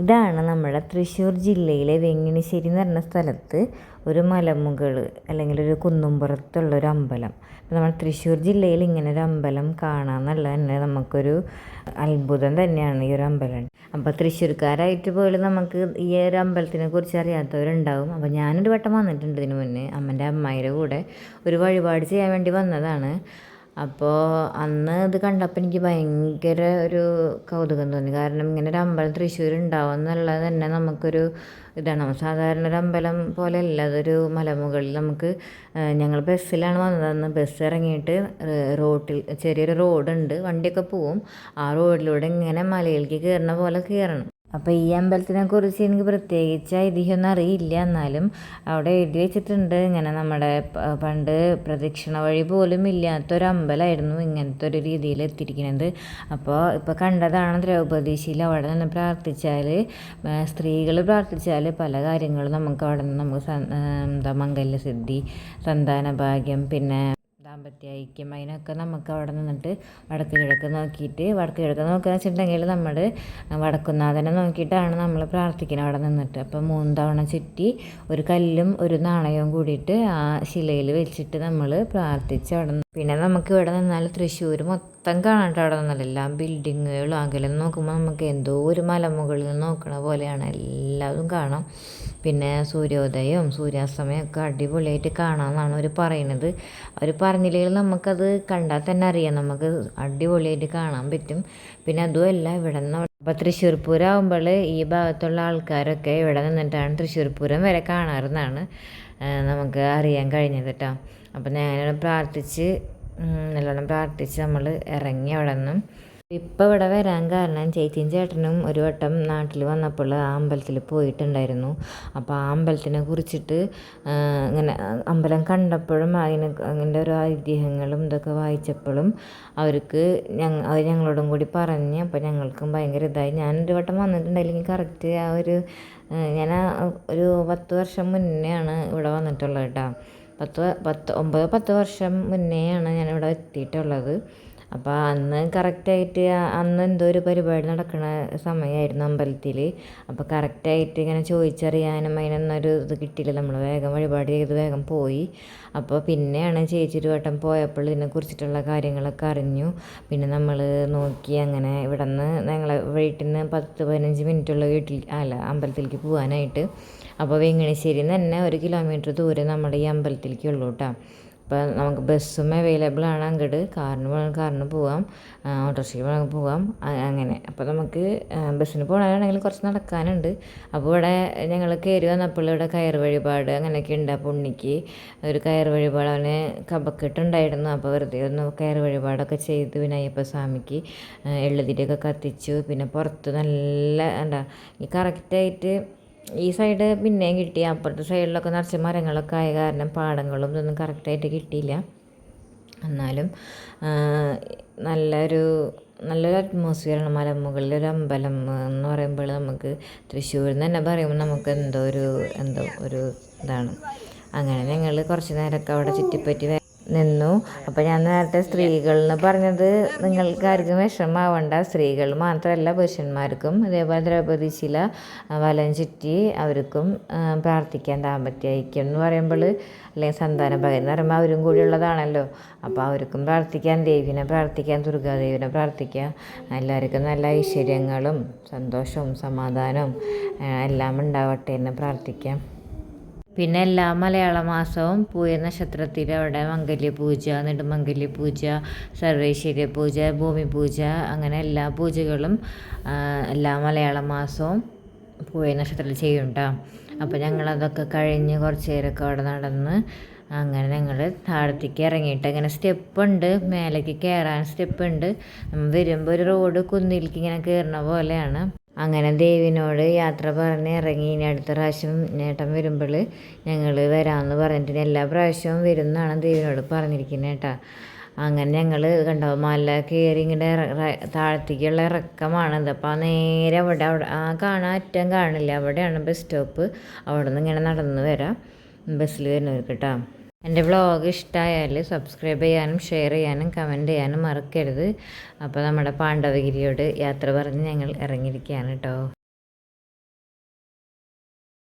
ഇതാണ് നമ്മുടെ തൃശ്ശൂർ ജില്ലയിലെ വെങ്ങിണിശ്ശേരി എന്ന് പറഞ്ഞ സ്ഥലത്ത് ഒരു മലമുകൾ അല്ലെങ്കിൽ ഒരു കുന്നുംപുറത്തുള്ള ഒരു അമ്പലം. നമ്മൾ തൃശ്ശൂർ ജില്ലയിൽ ഇങ്ങനെ ഒരു അമ്പലം കാണാമെന്നുള്ളത് തന്നെ നമുക്കൊരു അത്ഭുതം തന്നെയാണ് ഈ ഒരു അമ്പലം. അപ്പോൾ തൃശ്ശൂർക്കാരായിട്ട് പോലും നമുക്ക് ഈ ഒരു അമ്പലത്തിനെ കുറിച്ച് അറിയാത്തവരുണ്ടാവും. അപ്പോൾ ഞാനൊരു വട്ടം വന്നിട്ടുണ്ട് ഇതിനു മുന്നേ. അമ്മന്റെ അമ്മായിയുടെ കൂടെ ഒരു വഴിപാട് ചെയ്യാൻ വേണ്ടി വന്നതാണ്. അപ്പോൾ അന്ന് ഇത് കണ്ടപ്പോൾ എനിക്ക് ഭയങ്കര ഒരു കൗതുകം തോന്നി. കാരണം ഇങ്ങനെ ഒരു അമ്പലം തൃശ്ശൂർ ഉണ്ടാവും എന്നുള്ളത് തന്നെ നമുക്കൊരു ഇതാണ്. സാധാരണ ഒരു അമ്പലം പോലെയല്ല അതൊരു മലമുകളിൽ നമുക്ക് ഞങ്ങൾ ബസ്സിലാണ് വന്നതെന്ന് ബസ് ഇറങ്ങിയിട്ട് റോട്ടിൽ ചെറിയൊരു റോഡുണ്ട് വണ്ടിയൊക്കെ പോവും. ആ റോഡിലൂടെ ഇങ്ങനെ മലയിലേക്ക് കയറുന്ന പോലെ കയറണം അപ്പോൾ ഈ അമ്പലത്തിനെ കുറിച്ച് എനിക്ക് പ്രത്യേകിച്ച് ഐതിഹ്യമൊന്നും അറിയില്ല. എന്നാലും അവിടെ എഴുതി വെച്ചിട്ടുണ്ട്. ഇങ്ങനെ നമ്മുടെ പണ്ട് പ്രദക്ഷിണ വഴി പോലും ഇല്ലാത്തൊരു അമ്പലമായിരുന്നു ഇങ്ങനത്തെ ഒരു രീതിയിൽ എത്തിയിരിക്കുന്നത്. അപ്പോൾ ഇപ്പോൾ കണ്ടതാണ് ദ്രൗപദീശിയിൽ അവിടെ നിന്ന് പ്രാർത്ഥിച്ചാൽ സ്ത്രീകൾ പ്രാർത്ഥിച്ചാൽ പല കാര്യങ്ങളും നമുക്ക് അവിടെ നിന്ന് നമുക്ക് എന്താ മംഗല്യസിദ്ധി സന്താന ഭാഗ്യം പിന്നെ ദാമ്പത്യ ഐക്യം അതിനൊക്കെ നമുക്ക് അവിടെ നിന്നിട്ട് വടക്ക് കിഴക്ക് നോക്കിയിട്ട് വടക്ക് കിഴക്ക് നോക്കുക വെച്ചിട്ടുണ്ടെങ്കിൽ നമ്മൾ വടക്കുന്നാഥനെ നോക്കിയിട്ടാണ് നമ്മൾ പ്രാർത്ഥിക്കുന്നത് അവിടെ നിന്നിട്ട്. അപ്പോൾ മൂന്ന് തവണ ചുറ്റി ഒരു കല്ലും ഒരു നാണയവും കൂടിയിട്ട് ആ ശിലയിൽ വെച്ചിട്ട് നമ്മൾ പ്രാർത്ഥിച്ച് അവിടെ പിന്നെ നമുക്ക് ഇവിടെ നിന്നാൽ തൃശ്ശൂർ മൊത്തം കാണാണ്ട് അവിടെ നിന്നാൽ എല്ലാം ബിൽഡിങ്ങുകളും അകലെ നോക്കുമ്പോൾ നമുക്ക് എന്തോ ഒരു മലമുകളിൽ നോക്കണ പോലെയാണ്. എല്ലാതും കാണാം. പിന്നെ സൂര്യോദയവും സൂര്യാസ്തമയം ഒക്കെ അടിപൊളിയായിട്ട് കാണാമെന്നാണ് അവർ പറയുന്നത് അവർ പറഞ്ഞില്ലെങ്കിൽ നമുക്കത് കണ്ടാൽ തന്നെ അറിയാം. നമുക്ക് അടിപൊളിയായിട്ട് കാണാൻ പറ്റും. പിന്നെ അതുമല്ല ഇവിടെ നിന്ന് അപ്പോൾ തൃശ്ശൂർ പൂരം ആകുമ്പോൾ ഈ ഭാഗത്തുള്ള ആൾക്കാരൊക്കെ ഇവിടെ നിന്നിട്ടാണ് തൃശ്ശൂർ പൂരം വരെ കാണാറെന്നാണ് നമുക്ക് അറിയാൻ കഴിഞ്ഞത് കേട്ടോ. അപ്പോൾ ഞാൻ പ്രാർത്ഥിച്ച് നല്ലോണം പ്രാർത്ഥിച്ച് നമ്മൾ ഇറങ്ങി അവിടെ നിന്നും ഇപ്പോൾ ഇവിടെ വരാൻ കാരണം ചേച്ചിയും ചേട്ടനും ഒരു വട്ടം നാട്ടിൽ വന്നപ്പോൾ ആ അമ്പലത്തിൽ പോയിട്ടുണ്ടായിരുന്നു. അപ്പോൾ ആ അമ്പലത്തിനെ കുറിച്ചിട്ട് ഇങ്ങനെ അമ്പലം കണ്ടപ്പോഴും അതിന് അതിന്റെ ഓരോ ഐതിഹ്യങ്ങളും ഇതൊക്കെ വായിച്ചപ്പോഴും അവർക്ക് ഞങ്ങൾ അവർ ഞങ്ങളോടും കൂടി പറഞ്ഞ് അപ്പോൾ ഞങ്ങൾക്കും ഭയങ്കര ഇതായി. ഞാനൊരു വട്ടം വന്നിട്ടുണ്ടായില്ലെങ്കിൽ കറക്റ്റ് ആ ഒരു ഞാൻ ഒരു പത്ത് വർഷം മുന്നെയാണ് ഇവിടെ വന്നിട്ടുള്ളത് കേട്ടോ. പത്ത് പത്ത് ഒമ്പത് പത്ത് വർഷം മുന്നെയാണ് ഞാനിവിടെ എത്തിയിട്ടുള്ളത്. അപ്പോൾ അന്ന് കറക്റ്റായിട്ട് അന്ന് എന്തോ ഒരു പരിപാടി നടക്കുന്ന സമയമായിരുന്നു അമ്പലത്തിൽ അപ്പോൾ കറക്റ്റായിട്ട് ഇങ്ങനെ ചോദിച്ചറിയാനും അതിനൊന്നൊരു ഇത് കിട്ടിയില്ല. നമ്മൾ വേഗം വഴിപാട് ചെയ്ത് വേഗം പോയി. അപ്പോൾ പിന്നെയാണ് ചേച്ചി ഒരു വട്ടം പോയപ്പോൾ ഇതിനെക്കുറിച്ചിട്ടുള്ള കാര്യങ്ങളൊക്കെ അറിഞ്ഞു. പിന്നെ നമ്മൾ നോക്കി അങ്ങനെ ഇവിടെ നിന്ന് ഞങ്ങളെ വീട്ടിൽ നിന്ന് പത്ത് പതിനഞ്ച് മിനിറ്റുള്ള വീട്ടിൽ അല്ല അമ്പലത്തിലേക്ക് പോകാനായിട്ട് അപ്പോൾ വെങ്ങണശ്ശേരിയിൽ നിന്ന് തന്നെ ഒരു കിലോമീറ്റർ ദൂരെ നമ്മുടെ ഈ അമ്പലത്തിലേക്ക് ഉള്ളൂ കേട്ടോ അപ്പോൾ നമുക്ക് ബസ്സും അവൈലബിൾ ആണ് അങ്ങോട്ട് കാറിന് പോകണം കാറിന് പോവാം. ഓട്ടോറിക്ഷയ്ക്ക് പോകണമെങ്കിൽ പോവാം. അങ്ങനെ. അപ്പോൾ നമുക്ക് ബസ്സിന് പോകണമെങ്കിൽ കുറച്ച് നടക്കാനുണ്ട്. അപ്പോൾ ഇവിടെ ഞങ്ങൾ കയറി വന്നപ്പോൾ ഇവിടെ കയർ വഴിപാട് അങ്ങനെയൊക്കെ ഉണ്ട്. അപ്പോൾ ഉണ്ണിക്ക് ഒരു കയർ വഴിപാട് അവന് കബക്കെട്ടുണ്ടായിരുന്നു അപ്പോൾ വെറുതെ ഒന്ന് കയർ വഴിപാടൊക്കെ ചെയ്ത് പിന്നെ അയ്യപ്പ സ്വാമിക്ക് എള്ളുതിരിയൊക്കെ കത്തിച്ചു. പിന്നെ പുറത്ത് നല്ല എന്താ ഈ കറക്റ്റായിട്ട് ഈ സൈഡ് പിന്നെയും കിട്ടി. അപ്പുറത്തെ സൈഡിലൊക്കെ നിറച്ച് മരങ്ങളൊക്കെ ആയ കാരണം പാടങ്ങളും ഇതൊന്നും കറക്റ്റായിട്ട് കിട്ടിയില്ല. എന്നാലും നല്ലൊരു നല്ലൊരു അറ്റ്മോസ്ഫിയറാണ് മലമുകളിൽ ഒരു അമ്പലം എന്ന് പറയുമ്പോൾ നമുക്ക് തൃശ്ശൂരിൽ നിന്ന് തന്നെ പറയുമ്പോൾ നമുക്ക് എന്തോ ഒരു എന്തോ ഒരു ഇതാണ്. അങ്ങനെ ഞങ്ങൾ കുറച്ച് നേരമൊക്കെ അവിടെ ചുറ്റിപ്പറ്റി നിന്നു. അപ്പോൾ ഞാൻ നേരത്തെ സ്ത്രീകൾ എന്ന് പറഞ്ഞത് നിങ്ങൾക്ക് ആർക്കും വിഷമാവണ്ട. സ്ത്രീകൾ മാത്രമല്ല പുരുഷന്മാർക്കും. അതേപോലെ ദ്രൗപദി ശില വലം ചുറ്റി അവർക്കും പ്രാർത്ഥിക്കാൻ ദാമ്പത്യായിരിക്കും എന്ന് പറയുമ്പോൾ അല്ലെങ്കിൽ സന്താന ഭഗൻ എന്ന് പറയുമ്പോൾ അവരും കൂടിയുള്ളതാണല്ലോ അപ്പോൾ അവർക്കും പ്രാർത്ഥിക്കാൻ ദേവിനെ പ്രാർത്ഥിക്കാൻ ദുർഗാദേവിനെ പ്രാർത്ഥിക്കാം എല്ലാവർക്കും നല്ല ഐശ്വര്യങ്ങളും സന്തോഷവും സമാധാനവും എല്ലാം ഉണ്ടാവട്ടെ എന്ന് പ്രാർത്ഥിക്കാം. പിന്നെ എല്ലാ മലയാള മാസവും പൂയ നക്ഷത്രത്തിൽ അവിടെ മംഗല്യ പൂജ നെടുമംഗല്യ പൂജ സർവേശ്വര്യ പൂജ ഭൂമി പൂജ അങ്ങനെ എല്ലാ പൂജകളും എല്ലാ മലയാള മാസവും പൂയ നക്ഷത്രത്തിൽ ചെയ്യുന്നുണ്ടോ. അപ്പോൾ ഞങ്ങളതൊക്കെ കഴിഞ്ഞ് കുറച്ച് നേരമൊക്കെ അവിടെ നടന്ന് അങ്ങനെ ഞങ്ങൾ താഴത്തേക്ക് ഇറങ്ങിയിട്ട് അങ്ങനെ സ്റ്റെപ്പ് ഉണ്ട് മേലേക്ക് കയറാൻ സ്റ്റെപ്പ് ഉണ്ട് വരുമ്പോൾ ഒരു റോഡ് കുന്നിലേക്ക് ഇങ്ങനെ കയറുന്ന പോലെയാണ്. അങ്ങനെ ദേവിനോട് യാത്ര പറഞ്ഞ് ഇറങ്ങി. ഇനി അടുത്ത പ്രാവശ്യം നേട്ടം വരുമ്പോൾ ഞങ്ങൾ വരാമെന്ന് പറഞ്ഞിട്ട് എല്ലാ പ്രാവശ്യവും വരുന്നതാണ് ദേവിനോട് പറഞ്ഞിരിക്കുന്നത് കേട്ടോ. അങ്ങനെ ഞങ്ങൾ കണ്ടോ മല കയറി ഇങ്ങനെ താഴത്തേക്കുള്ള ഇറക്കമാണത് അപ്പോൾ നേരെ അവിടെ അവിടെ ആ കാണാൻ അറ്റം കാണില്ല. അവിടെയാണ് ബസ് സ്റ്റോപ്പ്. അവിടെ നിന്ന് ഇങ്ങനെ നടന്ന് വരാം. ബസ്സിൽ വരുന്നവർക്ക് കേട്ടോ. എന്റെ വ്ളോഗ് ഇഷ്ടമായാൽ സബ്സ്ക്രൈബ് ചെയ്യാനും ഷെയർ ചെയ്യാനും കമന്റ് ചെയ്യാനും മറക്കരുത്. അപ്പോൾ നമ്മുടെ പാണ്ഡവഗിരിയോട് യാത്ര പറഞ്ഞ് ഞങ്ങൾ ഇറങ്ങിയിരിക്കുകയാണ് കേട്ടോ.